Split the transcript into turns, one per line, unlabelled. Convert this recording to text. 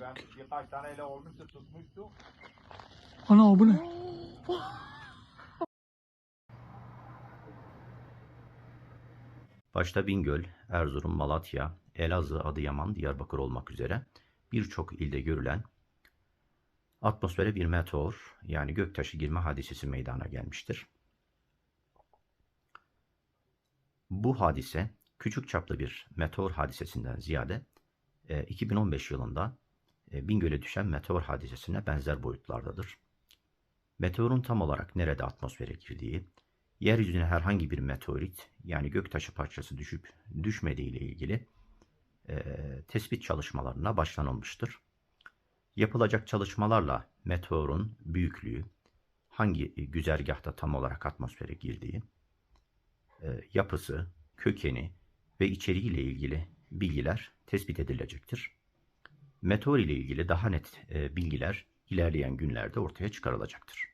Ben birkaç taneyle olmuştu tutmuştu.
Ana bu ne?
Başta Bingöl, Erzurum, Malatya, Elazığ, Adıyaman, Diyarbakır olmak üzere birçok ilde görülen atmosfere bir meteor yani göktaşı girme hadisesi meydana gelmiştir. Bu hadise küçük çaplı bir meteor hadisesinden ziyade e, 2015 yılında e, Bingöl'e düşen meteor hadisesine benzer boyutlardadır. Meteorun tam olarak nerede atmosfere girdiği, yeryüzüne herhangi bir meteorit yani göktaşı parçası düşüp düşmediği ile ilgili e, tespit çalışmalarına başlanılmıştır. Yapılacak çalışmalarla meteorun büyüklüğü, hangi güzergahta tam olarak atmosfere girdiği, e, yapısı, kökeni ve içeriğiyle ilgili bilgiler tespit edilecektir. Meteor ile ilgili daha net bilgiler ilerleyen günlerde ortaya çıkarılacaktır.